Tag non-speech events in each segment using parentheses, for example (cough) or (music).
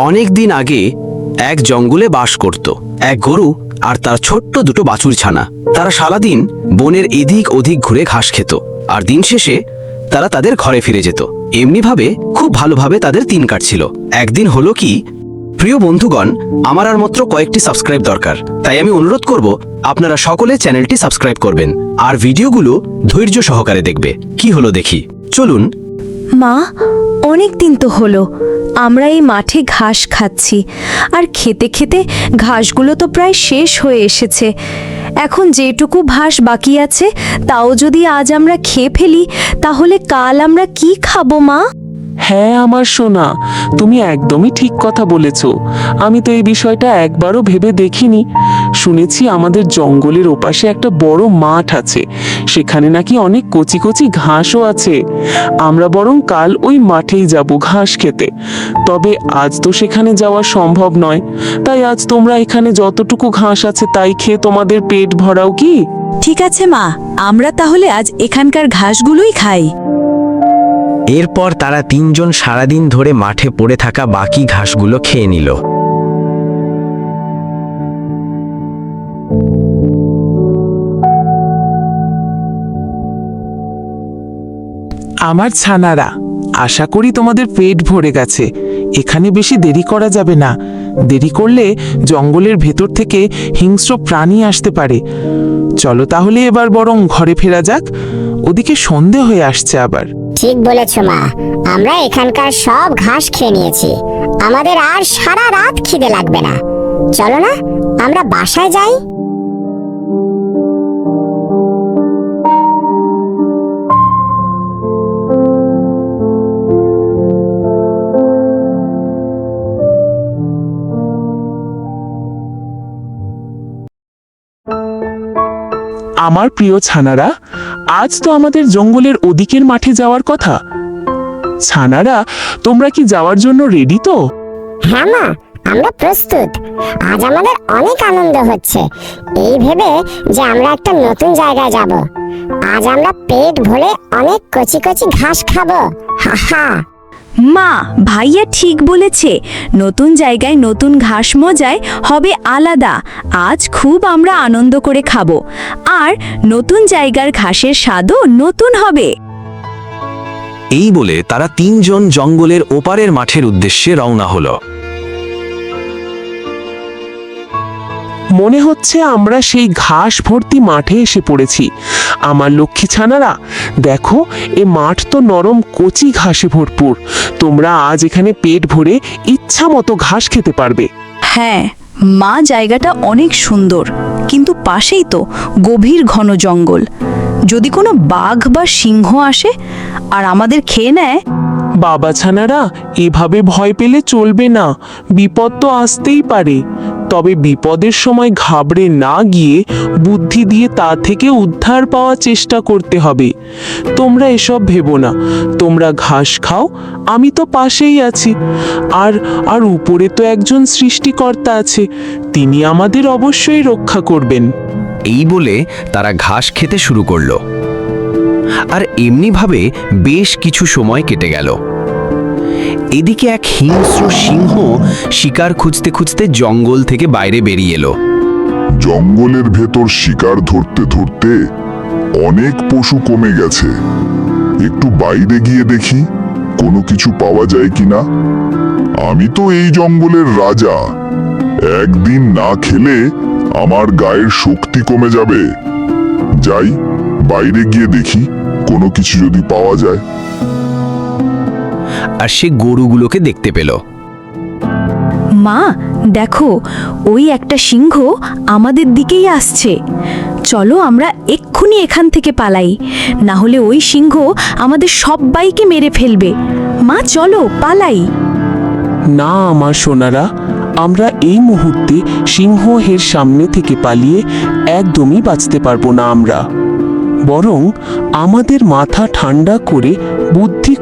অনেক দিন আগে এক জঙ্গলে বাস করত। এক গরু আর তার ছোট্ট দুটো বাছুর ছানা। তারা সারাদিন বনের এদিক ওদিক ঘুরে ঘাস খেত আর দিন শেষে তারা তাদের ঘরে ফিরে যেত। এমনিভাবে খুব ভালোভাবে তাদের দিন কাটছিল। একদিন হলো কি, প্রিয় বন্ধুগণ, আমার আর মাত্র কয়েকটি সাবস্ক্রাইব দরকার। তাই আমি অনুরোধ করব, আপনারা সকলে চ্যানেলটি সাবস্ক্রাইব করবেন আর ভিডিওগুলো ধৈর্য সহকারে দেখবে। কি হলো দেখি। চলুন। মা, অনেক দিন তো হলো। আমরা এই মাঠে ঘাস খাচ্ছি। আর খেতে খেতে ঘাসগুলো তো প্রায় শেষ হয়ে এসেছে। এখন যেটুকু ঘাস বাকি আছে, তাও যদি আজ আমরা খেয়ে ফেলি, তাহলে কাল আমরা কি খাব মা? হ্যাঁ আমার সোনা, তুমি একদমই ঠিক কথা বলেছ। আমি তো এই বিষয়টা একবারও ভেবে দেখিনি। শুনেছি আমাদের জঙ্গলের ওপাশে একটা বড় মাঠ আছে, সেখানে নাকি অনেক কচি কচি ঘাসও আছে। আমরা বরং কাল ওই মাঠেই যাব ঘাস খেতে। তবে আজ তো সেখানে যাওয়া সম্ভব নয়। তাই আজ তোমরা এখানে যতটুকু ঘাস আছে তাই খেয়ে তোমাদের পেট ভরাও কি? ঠিক আছে মা, আমরা তাহলে আজ এখানকার ঘাসগুলোই খাই। এরপর তারা তিনজন সারাদিন ধরে মাঠে পড়ে থাকা বাকি ঘাসগুলো খেয়ে নিল। আমার ছানারা, আশা করি তোমাদের পেট ভরে গেছে। এখানে বেশি দেরি করা যাবে না। দেরি করলে জঙ্গলের ভেতর থেকে হিংস্র প্রাণী আসতে পারে। চলো তাহলে এবার বরং ঘরে ফেরা যাক। ওদিকে সন্ধে হয়ে আসছে আবার। ঠিক বলেছ মা। আমরা এখানকার সব ঘাস খেয়ে নিয়েছি। আমাদের আর সারা রাত খিদে লাগবে না। চলো না, আমরা বাসায় যাই। আমার প্রিয় ছানারা, আজ তো আমাদের জঙ্গলের ওদিকের মাঠে যাওয়ার কথা। ছানারা, তোমরা কি যাওয়ার জন্য রেডি তো? হ্যাঁ মা, আমরা প্রস্তুত। আজ আমাদের অনেক আনন্দ হচ্ছে। এই ভেবে যে আমরা একটা নতুন জায়গায় যাব। আজ আমরা পেট ভরে অনেক কচি কচি ঘাস খাব। হা হা। মা, ভাইয়া ঠিক বলেছে, নতুন জায়গায় নতুন ঘাস মজায় হবে আলাদা, আজ খুব আমরা আনন্দ করে খাব, আর নতুন জায়গার ঘাসের স্বাদও নতুন হবে। এই বলে তারা তিনজন জঙ্গলের ওপারের মাঠের উদ্দেশ্যে রওনা হলো। মনে হচ্ছে আমরা সেই ঘাস ভর্তি মাঠে এসে পড়েছি। আমার লক্ষ্মী ছানারা দেখো এ মাঠ তো নরম কচি ঘাসে ভরপুর। তোমরা আজ এখানে পেট ভরে ইচ্ছা মতো ঘাস খেতে পারবে। হ্যাঁ মা জায়গাটা অনেক সুন্দর কিন্তু পাশেই তো গভীর ঘন জঙ্গল। যদি কোনো বাঘ বা সিংহ আসে আর আমাদের খেয়ে নেয়? বাবা ছানারা এভাবে ভয় পেলে চলবে না। বিপদ তো আসতেই পারে। তবে বিপদের সময় ঘাবড়ে না গিয়ে বুদ্ধি দিয়ে তা থেকে উদ্ধার পাওয়ার চেষ্টা করতে হবে। তোমরা এসব ভেবো না। তোমরা ঘাস খাও, আমি তো পাশেই আছি। আর আর উপরে তো একজন সৃষ্টিকর্তা আছে, তিনি আমাদের অবশ্যই রক্ষা করবেন। এই বলে তারা ঘাস খেতে শুরু করল। আর এমনিভাবে বেশ কিছু সময় কেটে গেল। এদিকে এক হিংস্র সিংহ শিকার খুঁজতে খুঁজতে জঙ্গল থেকে বাইরে বেরিয়ে এলো। জঙ্গলের ভেতর শিকার ধরতে ধরতে অনেক পশু কমে গেছে। একটু বাইরে গিয়ে দেখি কোনো কিছু পাওয়া যায় কিনা। আমি তো এই জঙ্গলের রাজা। একদিন না খেলে আমার গায়ের শক্তি কমে যাবে। যাই, বাইরে গিয়ে দেখি কোনো কিছু যদি পাওয়া যায়। আর সে গরুগুলোকে দেখতে পেল। মা দেখো ওই একটা সিংহ আমাদের দিকেই আসছে। চলো আমরা এক্ষুনি এখান থেকে পালাই। না হলে ওই সিংহ আমাদের সবাইকে মেরে ফেলবে। মা চলো পালাই। না আমার সোনারা আমরা এই মুহূর্তে সিংহের সামনে থেকে পালিয়ে একদমই বাঁচতে পারব না আমরা। বরং আমাদের মাথা ঠান্ডা করে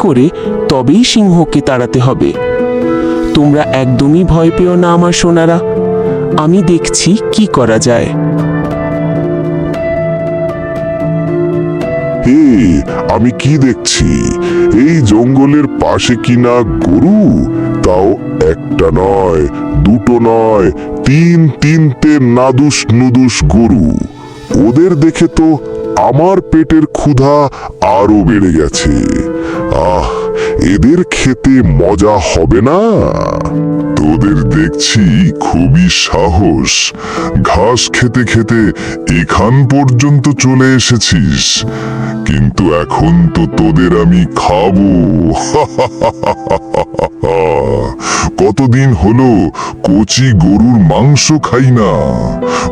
করে তবেই সিংহকে তাড়াতে হবে। তোমরা একদমই ভয় পেও না আমার সোনারা। আমি দেখছি কি করা যায়। হে, আমি কি দেখছি? এই জঙ্গলের পাশে কিনা গরু? তাও একটা নয়, দুটো নয়, তিন তিনটে নাদুস নুদুস গরু। ওদের দেখে তো আমার পেটের ক্ষুধা আরও বেড়ে গেছে। আহ, এদের খেতে মজা হবে না? তোদের দেখছি খুবই সাহস। ঘাস খেতে খেতে এখান পর্যন্ত চলে এসেছিস। কিন্তু এখন তো তোদের আমি খাব। (laughs) কতদিন হলো কচি গরুর মাংস খাই না।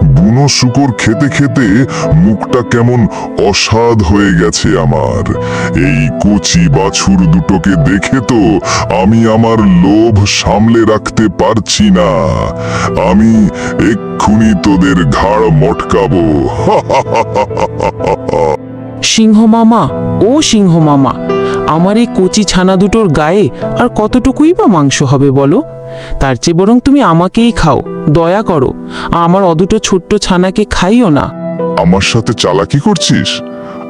বুনো শুকর খেতে খেতে মুখটা কেমন অসাধ হয়ে গেছে আমার। এই কচি বাছুর দুটোকে দেখে তো আমি আমার লোভ সামলে রাখতে পারছি না। আমি এক্ষুনি তোদের ঘাড় মটকাবো। (laughs) সিংহ মামা, ও সিংহ মামা। আমার এই কচি ছানা দুটোর গায়ে আর কতটুকুই বা মাংস হবে বলো? তার চেয়ে বরং তুমি আমাকেই খাও, দয়া করো। আমার অদুটো ছোট্ট ছানাকে খাইও না। আমার সাথে চালাকি করছিস?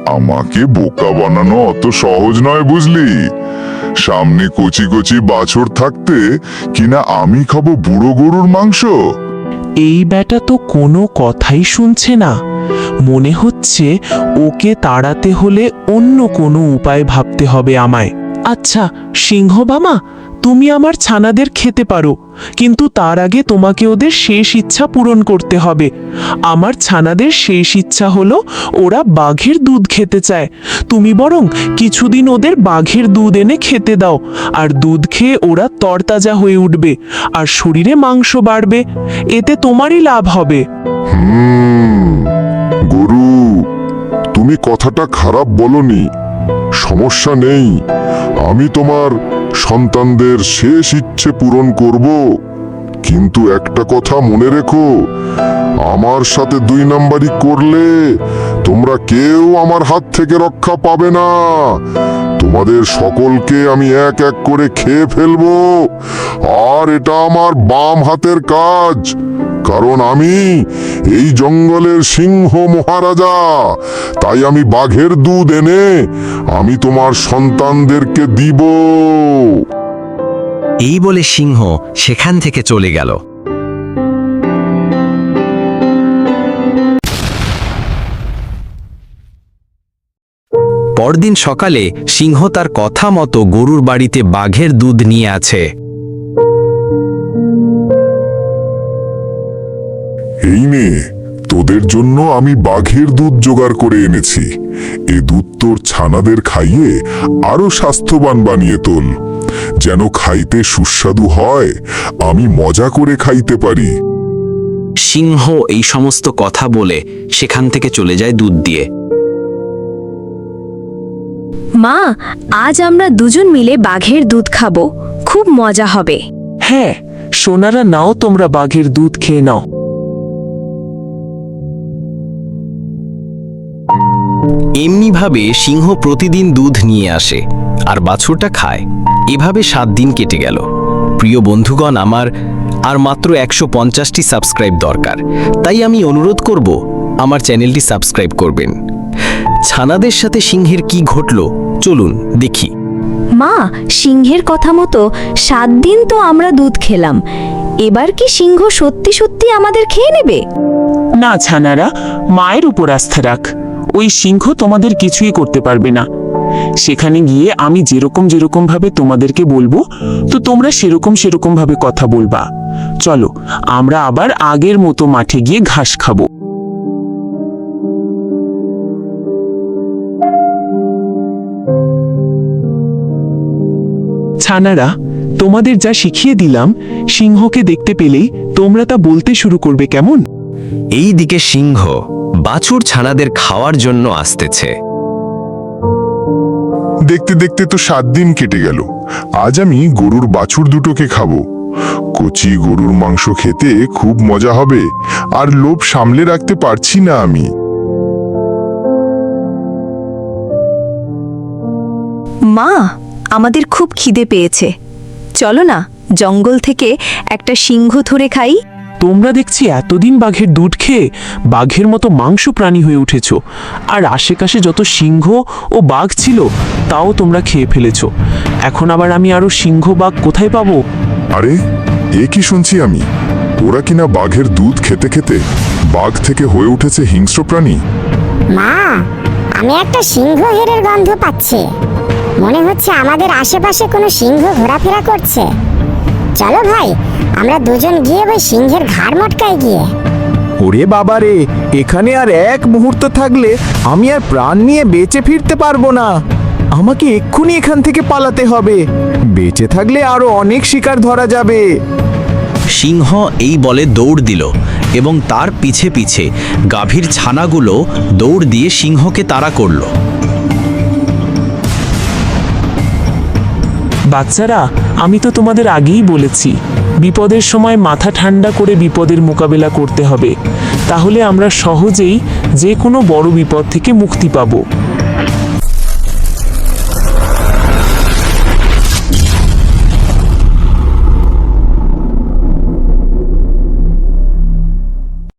আমাকে বোকা বানানো অত সহজ নয় বুঝলি? সামনে কচি কচি বাছর থাকতে কিনা আমি খাব বুড়ো গরুর মাংস? এই ব্যাটা তো কোনো কথাই শুনছে না। মনে হচ্ছে ওকে তাড়াতে হলে অন্য কোনো উপায় ভাবতে হবে আমায়। আচ্ছা সিংহ বামা তুমি আমার ছানাদের খেতে পারো, কিন্তু তার আগে তোমাকে ওদের শেষ ইচ্ছা পূরণ করতে হবে। আমার ছানাদের শেষ ইচ্ছা হলো ওরা বাঘের দুধ খেতে চায়। তুমি বরং কিছুদিন ওদের বাঘের দুধ এনে খেতে দাও, আর দুধ খেয়ে ওরা তরতাজা হয়ে উঠবে, আর শরীরে মাংস বাড়বে। এতে তোমারই লাভ হবে। গরু, তুমি কথাটা খারাপ বলনি। সমস্যা নেই। আমি তোমার সন্তানদের শেষ ইচ্ছে পূরণ করব। কিন্তু একটা কথা মনে রেখো। আমার সাথে দুই নাম্বারি করলে তোমরা কেউ আমার হাত থেকে রক্ষা পাবে না। তোমাদের সকলকে আমি এক এক করে খেয়ে ফেলব। আর এটা আমার বাম হাতের কাজ। কারণ আমি এই জঙ্গলের সিংহ মহারাজা। তাই আমি বাঘের দুধ এনে আমি তোমার সন্তানদেরকে দিব। এই বলে সিংহ সেখান থেকে চলে গেল। পরদিন সকালে সিংহ তার কথা মতো গরুর বাড়িতে বাঘের দুধ নিয়ে আছে। এই নে, তোদের জন্য আমি বাঘের দুধ জোগাড় করে এনেছি। এ দুধ তোর ছানাদের খাইয়ে আরও স্বাস্থ্যবান বানিয়ে তোল। যেন খাইতে সুস্বাদু হয় আমি মজা করে খাইতে পারি। সিংহ এই সমস্ত কথা বলে সেখান থেকে চলে যায় দুধ দিয়ে। মা আজ আমরা দুজন মিলে বাঘের দুধ খাব। খুব মজা হবে। হ্যাঁ সোনারা নাও তোমরা বাঘের দুধ খেয়ে নাও। এমনিভাবে সিংহ প্রতিদিন দুধ নিয়ে আসে আর বাছুরটা খায়। এভাবে সাত দিন কেটে গেল। প্রিয় বন্ধুগণ আমার আর মাত্র একশো পঞ্চাশটি সাবস্ক্রাইব দরকার। তাই আমি অনুরোধ করব আমার চ্যানেলটি সাবস্ক্রাইব করবেন। ছানাদের সাথে সিংহের কি ঘটল চলুন দেখি। মা সিংহের কথা মতো সাত দিন তো আমরা দুধ খেলাম। এবার কি সিংহ সত্যি সত্যি আমাদের খেয়ে নেবে? না ছানারা মায়ের উপর আস্থা রাখ। ওই সিংহ তোমাদের কিছুই করতে পারবে না। সেখানে গিয়ে আমি যেরকম যেরকম ভাবে তোমাদেরকে বলব, তো তোমরা সেরকম সেরকম ভাবে কথা বলবা। চলো, আমরা আবার আগের মতো মাঠে গিয়ে ঘাস খাব। ছানারা, তোমাদের যা শিখিয়ে দিলাম, সিংহকে দেখতে পেলেই তোমরা তা বলতে শুরু করবে কেমন? এই দিকে সিংহ বাছুর ছানাদের খাওয়ার জন্য আসতেছে। দেখতে দেখতে তো সাত দিন কেটে গেল। আজ আমি গরুর বাছুর দুটোকে খাব। কচি গরুর মাংস খেতে খুব মজা হবে আর লোভ সামলে রাখতে পারছি না আমি। মা আমাদের খুব খিদে পেয়েছে। চলো না জঙ্গল থেকে একটা সিংহ ধরে খাই। তোমরা দেখছি এতদিন বাঘের দুধ খেয়ে বাঘের মতো মাংস প্রাণী হয়ে উঠেছ। আর আশেপাশে যত সিংহ ও বাঘ ছিল তাও তোমরা খেয়ে ফেলেছ। এখন আবার আমি আরও সিংহ বাঘ কোথায় পাবো? আরে এ কি শুনছি আমি? ওরা কিনা বাঘের দুধ খেতে খেতে বাঘ থেকে হয়ে উঠেছে হিংস্র প্রাণী? মা আমি একটা সিংহ হেরের গন্ধ পাচ্ছি। মনে হচ্ছে আমাদের আশেপাশে কোনো সিংহ ঘোরাফেরা করছে। চলো ভাই আমরা দুজন গিয়ে ওই সিংহের ঘাড় মটকাই গিয়ে। ওরে বাবারে এখানে আর এক মুহূর্ত থাকলে আমি আর প্রাণ নিয়ে বেঁচে ফিরতে পারব না। আমাকে এক্ষুনি এখান থেকে পালাতে হবে। বেঁচে থাকলে আরও অনেক শিকার ধরা যাবে। সিংহ এই বলে দৌড় দিল এবং তার পিছে পিছে গাভীর ছানাগুলো দৌড় দিয়ে সিংহকে তাড়া করল। বাচ্চারা আমি তো তোমাদের আগেই বলেছি বিপদের সময় মাথা ঠান্ডা করে বিপদের মোকাবেলা করতে হবে। তাহলে আমরা সহজেই যে কোনো বড় বিপদ থেকে মুক্তি পাবো।